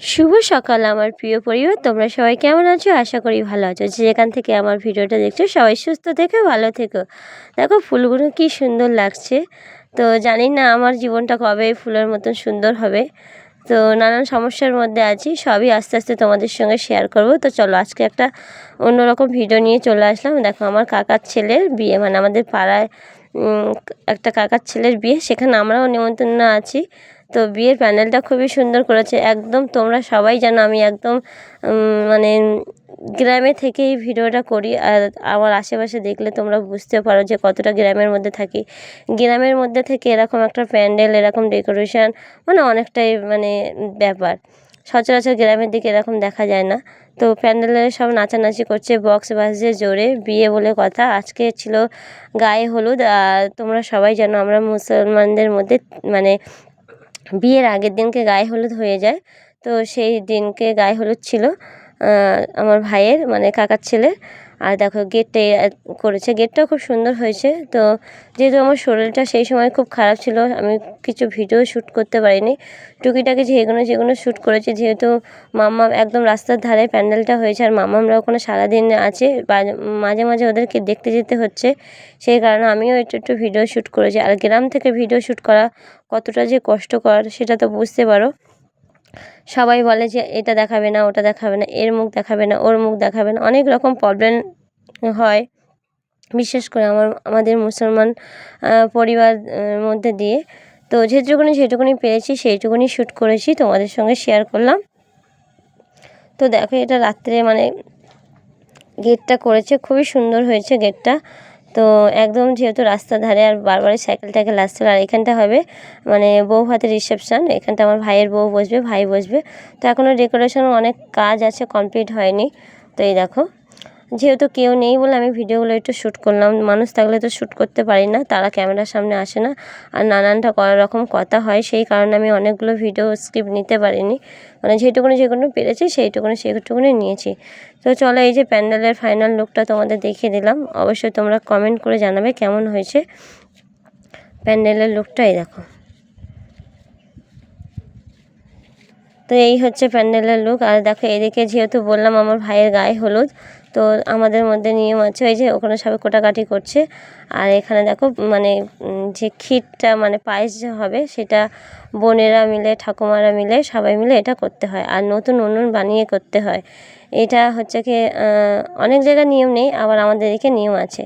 শুভ সকাল আমার প্রিয় পরিবার। তোমরা সবাই কেমন আছো? আশা করি ভালো আছো। যেখান থেকে আমার ভিডিওটা দেখছ, সবাই সুস্থ থেকো, ভালো থেকো। দেখো, ফুলগুলো কি সুন্দর লাগছে। তো জানি না আমার জীবনটা কবে ফুলের মতন সুন্দর হবে। তো নানান সমস্যার মধ্যে আছি, সবই আস্তে আস্তে তোমাদের সঙ্গে শেয়ার করব। তো চলো, আজকে একটা অন্যরকম ভিডিও নিয়ে চলে আসলাম। দেখো, আমার কাকার ছেলের বিয়ে মানে আমাদের পাড়ায় একটা কাকার ছেলের বিয়ে, সেখানে আমরাও নিমন্ত্রণ আছি। তো বিয়ের প্যান্ডেলটা খুবই সুন্দর করেছে। একদম তোমরা সবাই জানো আমি একদম মানে গ্রামে থেকে এই ভিডিওটা করি। আর আমার আশেপাশে দেখলে তোমরা বুঝতে পারো যে কতটা গ্রামের মধ্যে থাকি। গ্রামের মধ্যে থেকে এরকম একটা প্যান্ডেল, এরকম ডেকোরেশন মানে অনেকটাই মানে ব্যাপার। সচরাচর গ্রামের দিকে এরকম দেখা যায় না। তো প্যান্ডেলে সব নাচানাচি করছে, বক্স বাজছে জোরে, বিয়ে বলে কথা। আজকে ছিল গায়ে হলুদ, আর তোমরা সবাই জানো আমরা মুসলমানদের মধ্যে মানে বিয়ের আগের দিনকে গায়ে হলুদ হয়ে যায়। তো সেই দিনকে গায়ে হলুদ ছিল আমার ভাইয়ের মানে কাকার ছেলে আর দেখো গেটে করেছে। গেটটাও খুব সুন্দর হয়েছে। তো যেহেতু আমার শরীরটা সেই সময় খুব খারাপ ছিল, আমি কিছু ভিডিও শ্যুট করতে পারিনি। টুকিটাকি যেগুলো যেগুলো শ্যুট করেছি, যেহেতু মাম্মা একদম রাস্তার ধারে প্যান্ডেলটা হয়েছে, আর মাম্মামরা ওখানে সারাদিন আছে মাঝে মাঝে ওদেরকে দেখতে যেতে হচ্ছে, সেই কারণে আমিও একটু একটু ভিডিও শ্যুট করেছি। আর গ্রাম থেকে ভিডিও শ্যুট করা কতটা যে কষ্টকর, সেটা তো বুঝতে পারো। সবাই বলে যে এটা দেখাবে না, ওটা দেখাবে না, এর মুখ দেখাবে না, ওর মুখ দেখাবে না। অনেক রকম প্রবলেম হয়, বিশেষ করে আমার, আমাদের মুসলমান পরিবার মধ্যে দিয়ে। তো যেটুকুনি যেটুকুনি পেরেছি সেইটুকুনি শ্যুট করেছি, তোমাদের সঙ্গে শেয়ার করলাম। তো দেখো, এটা রাত্রে মানে গেটটা করেছে, খুবই সুন্দর হয়েছে গেটটা তো একদম যেহেতু রাস্তার ধারে আর বারবারই সাইকেল টাইকেল আসছে আর এখানটা হবে মানে বউ হাতের রিসেপশান এখানটা আমার ভাইয়ের বউ বসবে, ভাই বসবে। তো এখনও ডেকোরেশন অনেক কাজ আছে কমপ্লিট হয়নি। তো এই দেখো। যেহেতু কেউ নেই বলে আমি ভিডিওগুলো একটু শ্যুট করলাম, মানুষ থাকলে তো শ্যুট করতে পারি না, তারা ক্যামেরার সামনে আসে না। আর নানানটা করা রকম কথা হয়, সেই কারণে আমি অনেকগুলো ভিডিও স্ক্রিপ্ট নিতে পারিনি। মানে যেটুকুনি যেগুলো পেরেছি, সেইটুকুনি সেইটুকুনি নিয়েছি। তো চলো এই যে প্যান্ডেলের ফাইনাল লুকটা তোমাদের দেখিয়ে দিলাম। অবশ্যই তোমরা কমেন্ট করে জানাবে কেমন হয়েছে প্যান্ডেলের লুকটাই দেখো। তো এই হচ্ছে প্যান্ডেলের লুক আর দেখো, এদিকে যেহেতু বললাম আমার ভাইয়ের গায়ে হলুদ, তো আমাদের মধ্যে নিয়ম আছে ওই যে ওখানে সবাই কোটাকাটি করছে। আর এখানে দেখো মানে যে ক্ষীরটা মানে পায়েস যে হবে, সেটা বোনেরা মিলে, ঠাকুমারা মিলে, সবাই মিলে এটা করতে হয়। আর নতুন উনুন বানিয়ে করতে হয়। এটা হচ্ছে কি অনেক জায়গায় নিয়ম নেই, আবার আমাদের এদিকে নিয়ম আছে।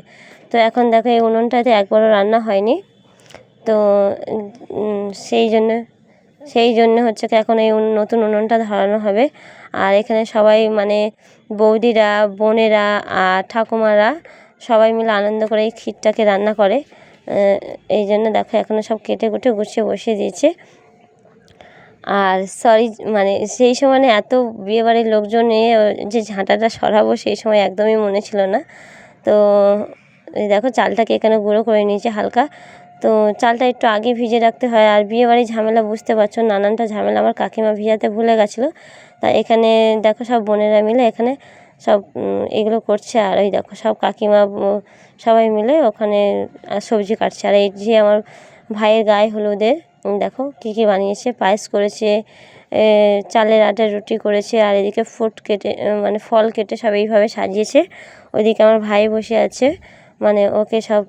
তো এখন দেখো, এই উনুনটাতে একবারও রান্না হয়নি। তো সেই জন্য সেই জন্য হচ্ছে এখন এই নতুন উনুনটা ধরানো হবে। আর এখানে সবাই মানে বৌদিরা, বোনেরা আর ঠাকুমারা সবাই মিলে আনন্দ করে এই ক্ষীরটাকে রান্না করে। এই জন্য দেখো এখনও সব কেটে কুটে গুছিয়ে বসিয়ে দিয়েছে। আর সরি মানে সেই সময় এত বিয়েবাড়ির লোকজন নিয়ে যে ঝাঁটাটা সরাবো সেই সময় একদমই মনে ছিল না। তো দেখো চালটাকে এখানে গুঁড়ো করে নিয়েছে হালকা। তো চালটা একটু আগে ভিজে রাখতে হয় আর বিয়েবাড়ির ঝামেলা বুঝতে পারছ, নানানটা ঝামেলা। আমার কাকিমা ভিজাতে ভুলে গেছিল। তা এখানে দেখো সব বোনেরা মিলে এখানে সব এগুলো করছে আর ওই দেখো সব কাকিমা সবাই মিলে ওখানে সবজি কাটছে। আর এই যে আমার ভাইয়ের গায়ে হলুদের দেখো কী কী বানিয়েছে, পায়েস করেছে চালের আটার রুটি করেছে, আর এদিকে ফুট কেটে মানে ফল কেটে সব এইভাবে সাজিয়েছে। ওইদিকে আমার ভাই বসে আছে। মানে ওকে সব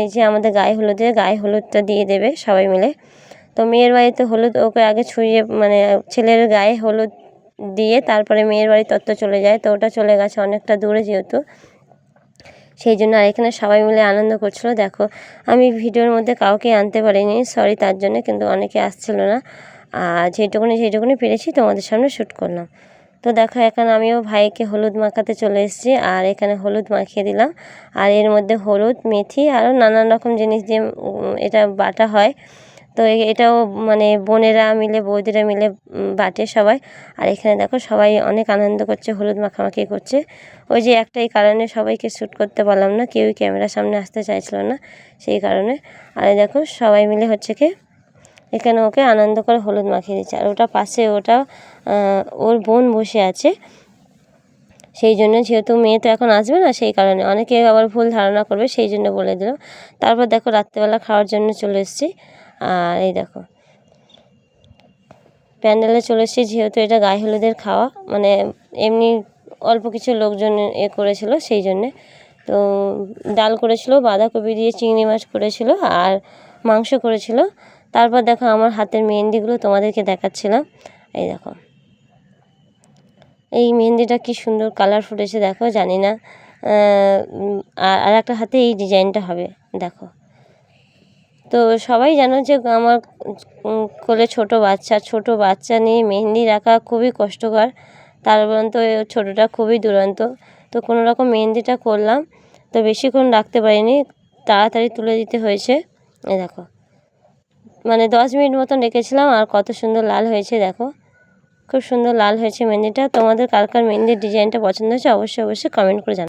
এই যে আমাদের গায়ে হলুদে গায়ে হলুদটা দিয়ে দেবে সবাই মিলে। তো মেয়ের বাড়িতে হলুদ ওকে আগে ছুঁয়ে মানে ছেলের গায়ে হলুদ দিয়ে তারপরে মেয়ের বাড়ি তত্ত্ব চলে যায়। তো ওটা চলে গেছে অনেকটা দূরে যেহেতু। সেই জন্য আর এখানে সবাই মিলে আনন্দ করছিল। দেখো, আমি ভিডিওর মধ্যে কাউকে আনতে পারিনি সরি তার জন্য, কিন্তু অনেকে আসছিল না। আর যেটুকুনি যেটুকুনি পেরেছি, তোমাদের সামনে শ্যুট করলাম। তো দেখো, এখানে আমিও ভাইকে হলুদ মাখাতে চলে এসেছি, আর এখানে হলুদ মাখিয়ে দিলাম। আর এর মধ্যে হলুদ, মেথি আরও নানান রকম জিনিস দিয়ে এটা বাটা হয়। তো এটাও মানে বোনেরা মিলে, বৌদিরা মিলে বাটে সবাই। আর এখানে দেখো, সবাই অনেক আনন্দ করছে, হলুদ মাখামাখি করছে। ওই যে একটাই কারণে সবাইকে শ্যুট করতে পারলাম না, কেউই ক্যামেরার সামনে আসতে চাইছিল না, সেই কারণে। আর দেখো, সবাই মিলে হচ্ছে কি এখানে ওকে আনন্দ করে হলুদ মাখিয়ে দিচ্ছে। আর ওটা পাশে ওটা ওর বোন বসে আছে। সেই জন্য যেহেতু মেয়ে তো এখন আসবে না সেই কারণে। অনেকে আবার ভুল ধারণা করবে, সেই জন্য বলে দিলাম। তারপর দেখো রাত্রেবেলা খাওয়ার জন্য চলে এসেছি। আর এই দেখো, প্যান্ডেলে চলে এসেছি যেহেতু এটা গায়ে হলুদের খাওয়া। মানে এমনি অল্প কিছু লোকজন এ করেছিল সেই জন্যে। তো ডাল করেছিল, বাঁধাকপি দিয়ে চিংড়ি মাছ করেছিল আর মাংস করেছিল। তারপর দেখো আমার হাতের মেহেন্দিগুলো তোমাদেরকে দেখাচ্ছিলাম। এই দেখো। এই মেহেন্দিটা কি সুন্দর কালার ফুটেছে দেখো, জানি না আর একটা হাতে এই ডিজাইনটা হবে, দেখো। তো সবাই জানো যে আমার কোলে ছোট বাচ্চা ছোট বাচ্চা নিয়ে মেহেন্দি রাখা খুবই কষ্টকর তার উপরন্ত ছোটোটা খুবই দুরন্ত। তো কোনো রকম মেহেন্দিটা করলাম, তো বেশিক্ষণ রাখতে পারিনি, তাড়াতাড়ি তুলে দিতে হয়েছে, এই দেখো। মানে দশ মিনিট মতন রেখেছিলাম, আর কত সুন্দর লাল হয়েছে দেখো। খুব সুন্দর লাল হয়েছে মেহেন্দিটা। তোমাদের কার কার মেহেন্দির ডিজাইনটা পছন্দ হয়েছে, অবশ্যই অবশ্যই কমেন্ট করে জানাও